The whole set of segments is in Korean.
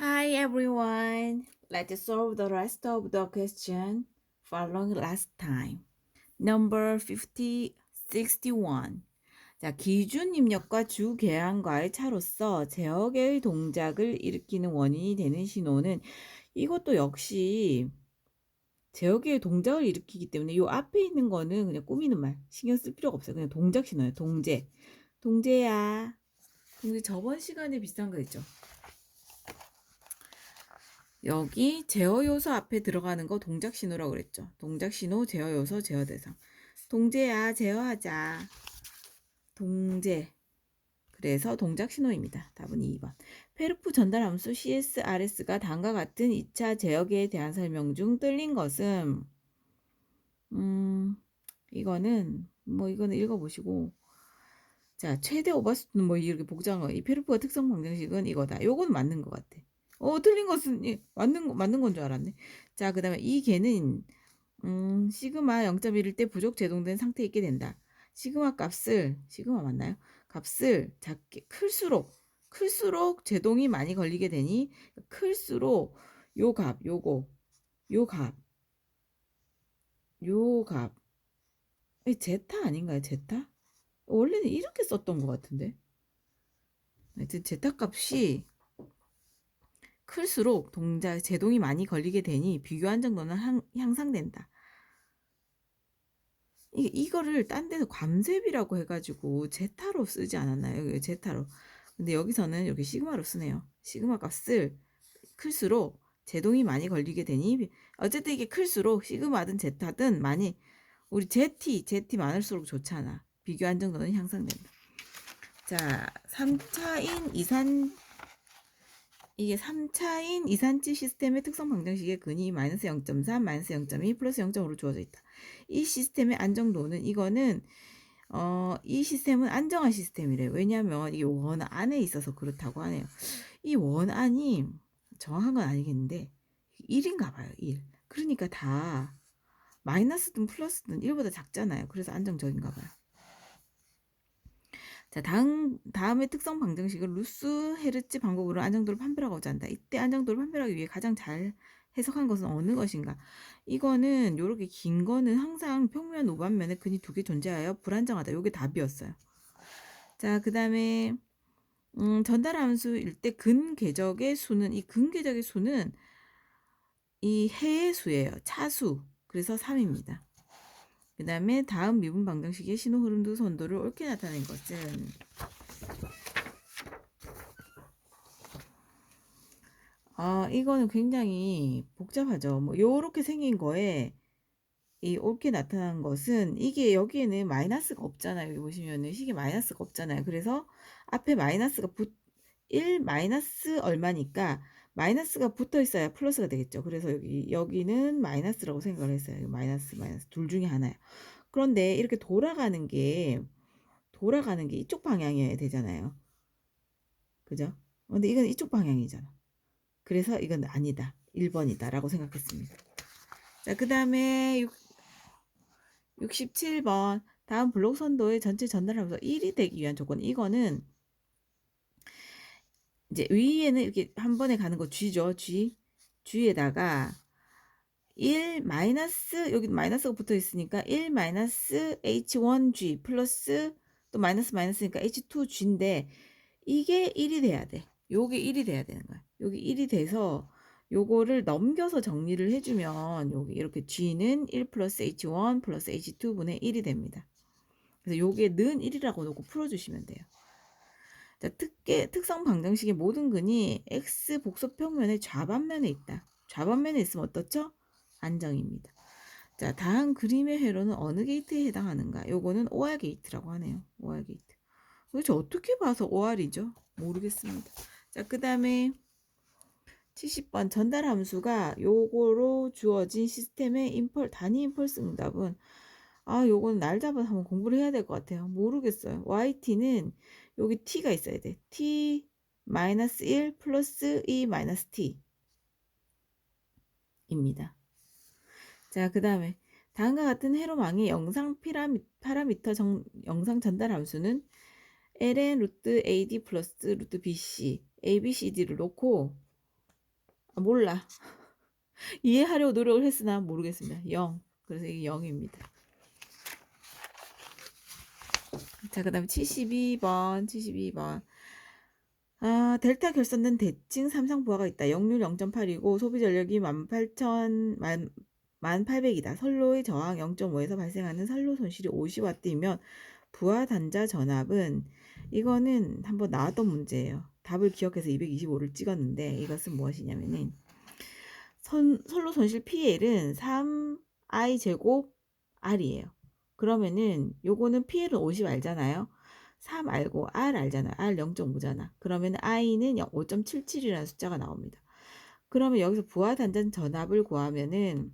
Hi everyone. Let's solve the rest of the question following last time. Number 50, 61. 자, 기준 입력과 주 계량과의 차로서 제어계의 동작을 일으키는 원인이 되는 신호는 이것도 역시 제어계의 동작을 일으키기 때문에 이 앞에 있는 거는 그냥 꾸미는 말 신경 쓸 필요가 없어요. 그냥 동작 신호예요. 동제. 동제야. 동제 저번 시간에 비슷한 거 있죠. 여기 제어 요소 앞에 들어가는 거 동작 신호라고 그랬죠. 동작 신호, 제어 요소, 제어 대상. 동제야, 제어하자. 동제. 그래서 동작 신호입니다. 답은 2번. 페르프 전달 함수 CSRS가 다음과 같은 2차 제어계에 대한 설명 중 틀린 것은 음, 이거는 뭐 이거는 읽어보시고 자 최대 오버스는 뭐 이렇게 복잡한 거. 이 페르프가 특성 방정식은 이거다. 요건 맞는 것 같아. 어, 틀린 것은 예, 맞는 거 맞는 건 줄 알았네. 자, 그다음에 이 개는 음, 시그마 0.1일 때 부족 제동된 상태에 있게 된다. 시그마 값을 시그마 맞나요? 값을 작게 클수록 클수록 제동이 많이 걸리게 되니 클수록 요 값, 요거 요 값, 요 값. 이 제타 아닌가요? 제타? 원래는 이렇게 썼던 것 같은데. 하여튼 제타 값이 클수록 동작 제동이 많이 걸리게 되니 비교 안정도는 향, 향상된다. 이, 이거를 딴 데서 괌셉이라고 해가지고 제타로 쓰지 않았나요? 제타로. 근데 여기서는 이렇게 시그마로 쓰네요. 시그마 값을 클수록 제동이 많이 걸리게 되니 어쨌든 이게 클수록 시그마든 제타든 많이 우리 제티 제티 많을수록 좋잖아. 비교 안정도는 향상된다. 자, 3차인 이산 이게 3차인 이산치 시스템의 특성 방정식의 근이 마이너스 0.3, 마이너스 0.2, 플러스 0.5로 주어져 있다. 이 시스템의 안정도는 이거는 어, 이 시스템은 안정한 시스템이래요. 왜냐하면 이게 원 안에 있어서 그렇다고 하네요. 이 원 안이 정확한 건 아니겠는데 1인가 봐요. 1. 그러니까 다 마이너스든 플러스든 1보다 작잖아요. 그래서 안정적인가 봐요. 자, 다음, 다음의 특성 방정식을 루스 헤르츠 방법으로 안정도를 판별하고자 한다. 이때 안정도를 판별하기 위해 가장 잘 해석한 것은 어느 것인가? 이거는 요렇게 긴 거는 항상 평면 우반면에 근이 두 개 존재하여 불안정하다. 요게 답이었어요. 자, 그 다음에 음, 전달 함수일 때 근 궤적의 수는 이 근 궤적의 수는 이 해의 수예요. 차수. 그래서 3입니다. 그 다음에 다음 미분 방정식의 신호 흐름도 선도를 옳게 나타낸 것은 아 이거는 굉장히 복잡하죠. 뭐 요렇게 생긴 거에 이 옳게 나타난 것은 이게 여기에는 마이너스가 없잖아요. 여기 보시면은 식에 마이너스가 없잖아요. 그래서 앞에 마이너스가 붙, 1 마이너스 얼마니까 마이너스가 붙어 있어야 플러스가 되겠죠. 그래서 여기 여기는 마이너스라고 생각을 했어요. 마이너스 마이너스 둘 중에 하나야. 그런데 이렇게 돌아가는 게 돌아가는 게 이쪽 방향이어야 되잖아요. 그죠? 근데 이건 이쪽 방향이잖아. 그래서 이건 아니다. 1번이다라고 생각했습니다. 자, 그다음에 67번 다음 블록 선도의 전체 전달하면서 1이 되기 위한 조건 이거는 이제 위에는 이렇게 한 번에 가는 거 G죠. G. G에다가 1 마이너스 여기 마이너스가 붙어 있으니까 1 마이너스 H1G 플러스 또 마이너스 마이너스니까 H2G인데 이게 1이 돼야 돼. 요게 1이 돼야 되는 거야. 여기 1이 돼서 요거를 넘겨서 정리를 해주면 여기 이렇게 G는 1 플러스 H1 플러스 H2분의 1이 됩니다. 그래서 요게 는 1이라고 놓고 풀어주시면 돼요. 자, 특계, 특성 방정식의 모든 근이 x 복소 평면의 좌반면에 있다. 좌반면에 있으면 어떻죠? 안정입니다. 자, 다음 그림의 회로는 어느 게이트에 해당하는가? 요거는 OR 게이트라고 하네요. OR 게이트. 도대체 어떻게 봐서 OR이죠? 모르겠습니다. 자, 그 다음에 70번 전달 함수가 요거로 주어진 시스템의 인펄, 단위 임펄스 응답은 아, 요거는 날 잡아서 한번 공부를 해야 될 것 같아요. 모르겠어요. YT는 여기 t가 있어야 돼. t 마이너스 1 플러스 2 마이너스 t 입니다. 자, 그 다음에 다음과 같은 회로망의 영상 피라미, 파라미터 정, 영상 전달 함수는 ln 루트 ad 플러스 루트 bc abcd를 놓고 아, 몰라. 이해하려고 노력을 했으나 모르겠습니다. 0. 그래서 이게 0입니다. 자, 그 다음에 72번, 72번. 아, 델타 결선된 대칭 삼상 부하가 있다. 역률 0.8이고 소비 전력이 18,000, 1800이다. 선로의 저항 0.5에서 발생하는 선로 손실이 50W이면 부하 단자 전압은 이거는 한번 나왔던 문제예요. 답을 기억해서 225를 찍었는데 이것은 무엇이냐면은 선, 선로 손실 PL은 3i 제곱 r이에요. 그러면은 요거는 PL은 50 알잖아요. 3 알고 R 알잖아요. R 0.5잖아. 그러면 I는 5.77이라는 숫자가 나옵니다. 그러면 여기서 부하 단전 전압을 구하면은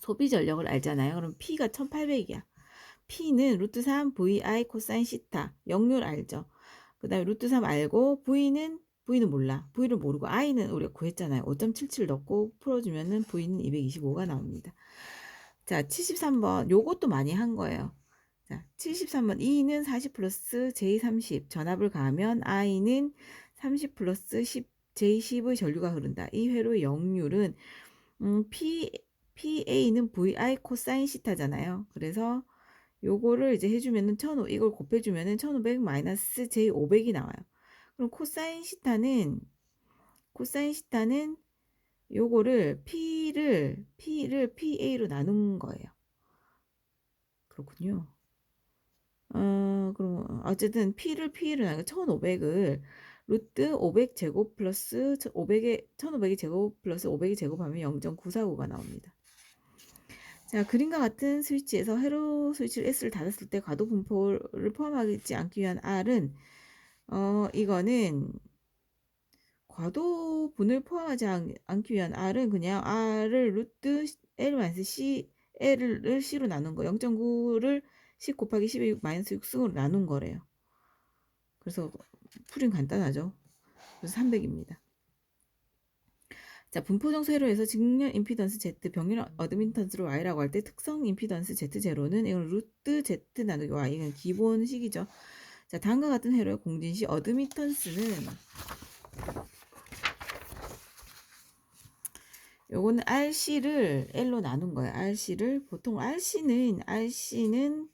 소비 전력을 알잖아요. 그럼 P가 1800이야. P는 루트 3 VI 코사인 시타 역률 알죠. 그 다음에 루트 3 알고 V는 V는 몰라. V를 모르고 I는 우리가 구했잖아요. 5.77 넣고 풀어주면은 V는 225가 나옵니다. 자, 73번. 요것도 많이 한 거예요. 자, 73번. E는 40 플러스 J30. 전압을 가하면 I는 30 플러스 10, J10의 전류가 흐른다. 이 회로의 역률은 음, P, PA는 VI 코사인 시타잖아요. 그래서 요거를 이제 해주면은 1500, 이걸 곱해주면은 1500 마이너스 J500이 나와요. 그럼 코사인 시타는, 코사인 시타는 요거를 P를, P를 PA로 나눈 거예요. 그렇군요. 어, 그럼, 어쨌든 P를 P로 나누고 1500을 루트 500 제곱 플러스 500의 1500의 제곱 플러스 500의 제곱하면 0.949가 나옵니다. 자, 그림과 같은 스위치에서 회로 스위치를 S를 닫았을 때 과도 분포를 포함하지 않기 위한 R은 어, 이거는 과도분을 포함하지 않, 기 위한 R은 그냥 R을 루트 L-C L을 C로 나눈 거 0.9를 10 곱하기 12 마이너스 6승으로 나눈 거래요. 그래서 풀인 간단하죠. 그래서 300입니다. 자, 분포정수 회로에서 직렬 임피던스 Z, 병렬 어드민턴스로 Y라고 할 때 특성 임피던스 Z0는 이건 루트 Z 나누기 Y, 이건 기본식이죠. 자, 다음과 같은 회로의 공진시 어드미턴스는 요거는 RC를 L로 나눈 거예요. RC를 보통 RC는 RC는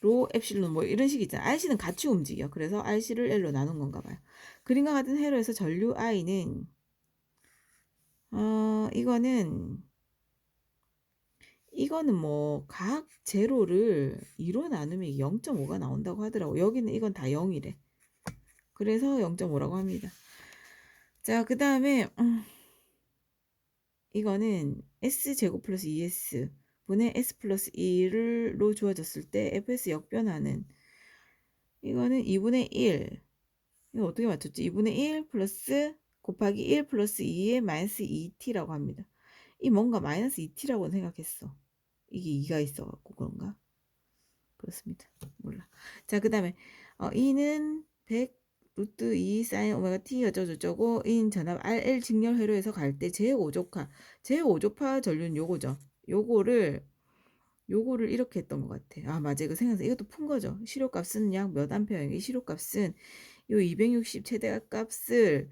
로 엡실론 뭐 이런 식이 있잖아요. RC는 같이 움직여. 그래서 RC를 L로 나눈 건가 봐요. 그림과 같은 회로에서 전류 I는 어 이거는 이거는 뭐 각 제로를 2로 나누면 0.5가 나온다고 하더라고. 여기는 이건 다 0이래. 그래서 0.5라고 합니다. 자, 그 다음에 음, 이거는 s제곱 플러스 2s 분의 s 플러스 2로 주어졌을 때 fs 역변하는 이거는 2분의 1 이거 어떻게 맞췄지? 2분의 1 플러스 곱하기 1 플러스 2의 마이너스 2t라고 합니다. 이 뭔가 마이너스 2t라고 생각했어. 이게 2가 있어갖고 그런가? 그렇습니다. 몰라. 자, 그 다음에 어, 2는 100 루트 2 사인 오메가 t 어쩌고저쩌고 인 전압 RL 직렬 회로에서 갈 때 제5조파 제5조파 전류는 요거죠. 요거를 요거를 이렇게 했던 것 같아. 아 맞아 이거 생각나. 이것도 푼 거죠. 실효값은 약 몇 암페어인가? 실효값은 요 260 최대 값을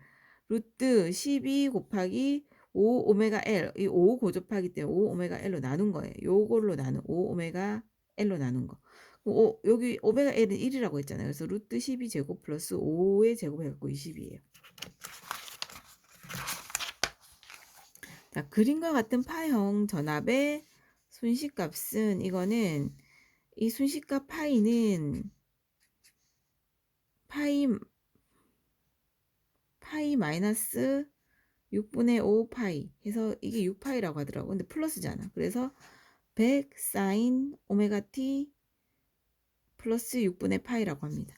루트 12 곱하기 5 오메가 L 이 5 고접하기 때문에 5 오메가 L로 나눈 거예요. 요걸로 나눈 5 오메가 L로 나눈 거. 오, 여기 오메가 L은 1이라고 했잖아요. 그래서 루트 12 제곱 플러스 5의 제곱 해갖고 20이에요. 자, 그림과 같은 파형 전압의 순식값은 이거는 이 순식값 파이는 파이 파이 마이너스 6분의 5 파이 해서 이게 6파이라고 하더라고. 근데 플러스잖아. 그래서 100 사인 오메가 t 플러스 6분의 파이라고 합니다.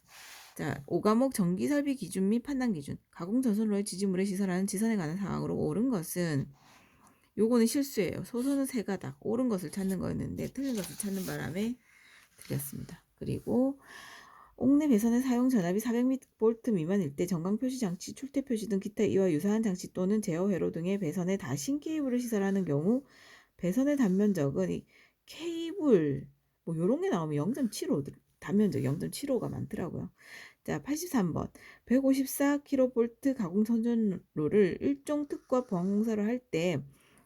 자, 5과목 전기 설비 기준 및 판단 기준. 가공 전선로의 지지물에 시설하는 지선에 관한 사항으로 옳은 것은 요거는 실수예요. 소선은 세 가닥. 옳은 것을 찾는 거였는데 틀린 것을 찾는 바람에 틀렸습니다. 그리고 옥내 배선의 사용 전압이 400V 미만일 때 전광 표시 장치, 출퇴 표시 등 기타 이와 유사한 장치 또는 제어 회로 등의 배선에 다신 케이블을 시설하는 경우 배선의 단면적은 이 케이블 뭐 요런 게 나오면 0.75 단면적 0.75가 많더라고요. 자, 83번. 154kV 가공 선전로를 일종 특과 보안공사를 할 때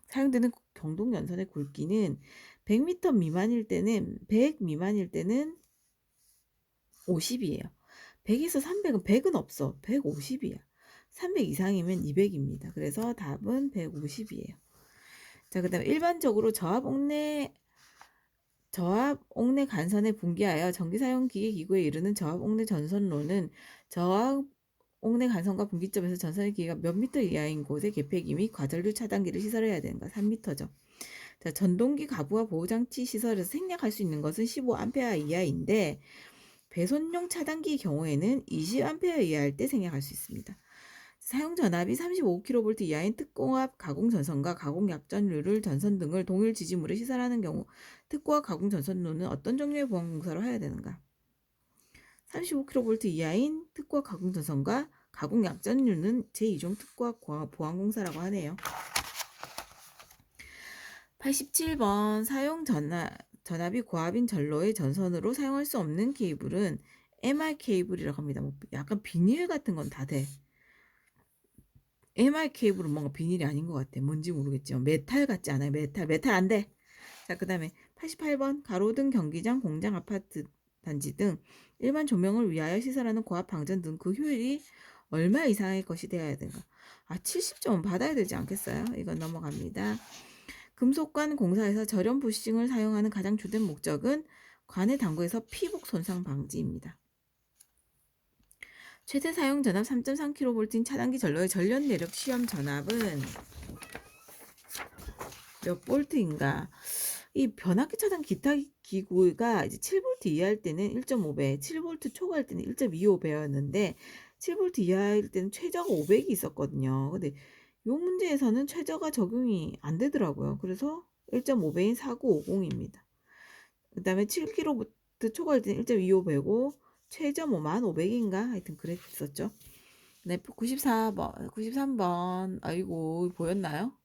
사용되는 경동 연선의 굵기는 100m 미만일 때는 100 미만일 때는 50이에요. 100에서 300은 100은 없어. 150이야. 300 이상이면 200입니다. 그래서 답은 150이에요. 자, 그 다음에 일반적으로 저압 옥내 저압 옥내 간선에 분기하여 전기 사용 기계 기구에 이르는 저압 옥내 전선로는 저압 옥내 간선과 분기점에서 전선의 기계가 몇 미터 이하인 곳에 개폐기 및 과전류 차단기를 시설해야 되는 거 3미터죠. 자, 전동기 가부와 보호장치 시설에서 생략할 수 있는 것은 15A 이하인데 배선용 차단기 경우에는 20A 이하일 때 생략할 수 있습니다. 사용 전압이 35kV 이하인 특공압 가공 전선과 가공 약전류를 전선 등을 동일 지지물에 시설하는 경우 특고압 가공 전선로는 어떤 종류의 보안 공사를 해야 되는가? 35kV 이하인 특고압 가공 전선과 가공 약전류는 제2종 특고압 보안 공사라고 하네요. 87번 사용 전압, 전압이 고압인 전로의 전선으로 사용할 수 없는 케이블은 MR 케이블이라고 합니다. 뭐 약간 비닐 같은 건 다 돼. MR 케이블은 뭔가 비닐이 아닌 것 같아. 뭔지 모르겠지만 메탈 같지 않아요. 메탈, 메탈 안 돼. 자, 그 다음에 88번 가로등 경기장, 공장, 아파트 단지 등 일반 조명을 위하여 시설하는 고압 방전 등 그 효율이 얼마 이상의 것이 되어야 되는가? 아, 70점은 받아야 되지 않겠어요? 이건 넘어갑니다. 금속관 공사에서 절연 부싱을 사용하는 가장 주된 목적은 관의 당구에서 피복 손상 방지입니다. 최대 사용 전압 3.3kV인 차단기 전로의 전련 내력 시험 전압은 몇 볼트인가? 이 변압기 차단 기타 기구가 이제 7V 이하일 때는 1.5배, 7V 초과할 때는 1.25배였는데 7V 이하일 때는 최저가 500이 있었거든요. 근데 이 문제에서는 최저가 적용이 안 되더라고요. 그래서 1.5배인 4950입니다. 그 다음에 7kV 초과할 때는 1.25배고 최저 뭐 1500인가 하여튼 그랬었죠. 네, 94번, 93번. 아이고, 보였나요?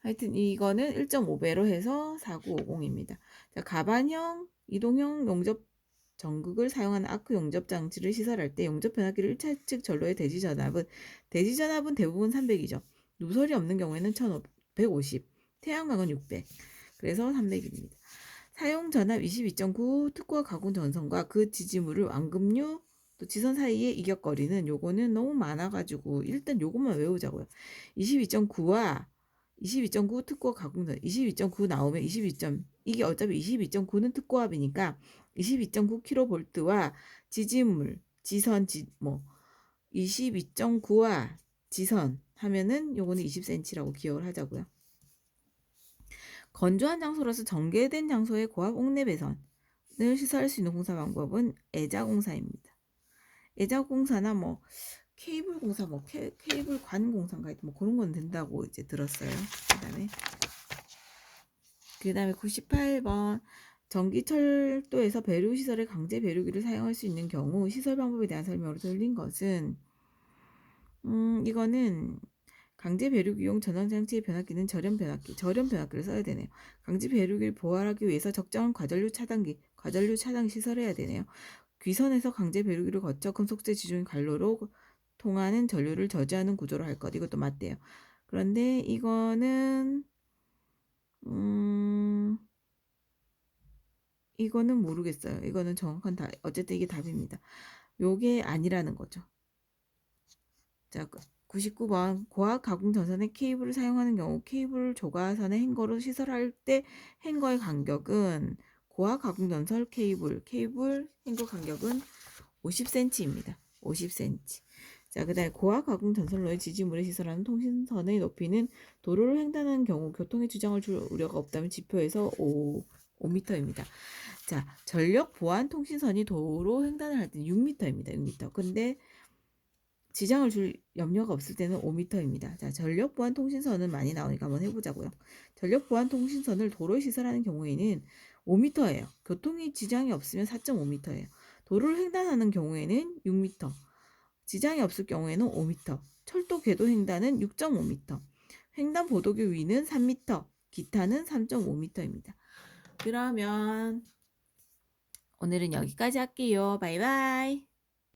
하여튼 이거는 1.5배로 해서 4950입니다. 자, 가반형, 이동형 용접 전극을 사용하는 아크 용접 장치를 시설할 때 용접 변압기를 1차 측 전로의 대지 전압은 대지 전압은 대부분 300이죠. 누설이 없는 경우에는 1550, 태양광은 600. 그래서 300입니다. 사용 전압 22.9 특과 가공 전선과 그 지지물을 완금류 또 지선 사이의 이격거리는 요거는 너무 많아가지고 일단 요것만 외우자고요. 22.9와 22.9 특고 가공전 22.9 나오면 22점 이게 어차피 22.9는 특고압이니까 22.9kV와 지지물 지선 지뭐 22.9와 지선 하면은 요거는 20cm라고 기억을 하자고요. 건조한 장소로서 전개된 장소의 고압 옥내 배선을 시설할 수 있는 공사 방법은 애자 공사입니다. 애자 공사나 뭐 케이블 공사 뭐 케, 이블 관 공사인가 뭐 그런 건 된다고 이제 들었어요. 그다음에 그다음에 98번 전기철도에서 배류 시설의 강제 배류기를 사용할 수 있는 경우 시설 방법에 대한 설명으로 돌린 것은 음 이거는 강제 배류기용 전원 장치의 변압기는 절연 변압기, 절연 변압기를 써야 되네요. 강제 배류기를 보완하기 위해서 적정한 과전류 차단기, 과전류 차단 시설해야 되네요. 귀선에서 강제 배류기를 거쳐 금속재 지중 관로로 통하는 전류를 저지하는 구조로 할 것. 이것도 맞대요. 그런데 이거는 음 이거는 모르겠어요. 이거는 정확한 다 어쨌든 이게 답입니다. 요게 아니라는 거죠. 자, 99번 고압 가공 전선의 케이블을 사용하는 경우 케이블 조가선의 행거로 시설할 때 행거의 간격은 고압 가공 전선 케이블 케이블 행거 간격은 50cm입니다. 50cm. 자, 그 다음에 고압 가공 전선로의 지지물에 시설하는 통신선의 높이는 도로를 횡단하는 경우 교통에 주장을 줄 우려가 없다면 지표에서 5, 5m입니다. 자, 전력 보안 통신선이 도로 횡단을 할 때는 6m입니다. 6m. 근데 지장을 줄 염려가 없을 때는 5m입니다. 자, 전력 보안 통신선은 많이 나오니까 한번 해보자고요. 전력 보안 통신선을 도로에 시설하는 경우에는 5m예요. 교통이 지장이 없으면 4.5m예요. 도로를 횡단하는 경우에는 6m. 지장이 없을 경우에는 5m. 철도 궤도 횡단은 6.5m. 횡단 보도교 위는 3m. 기타는 3.5m입니다. 그러면 오늘은 여기까지 할게요. 바이바이.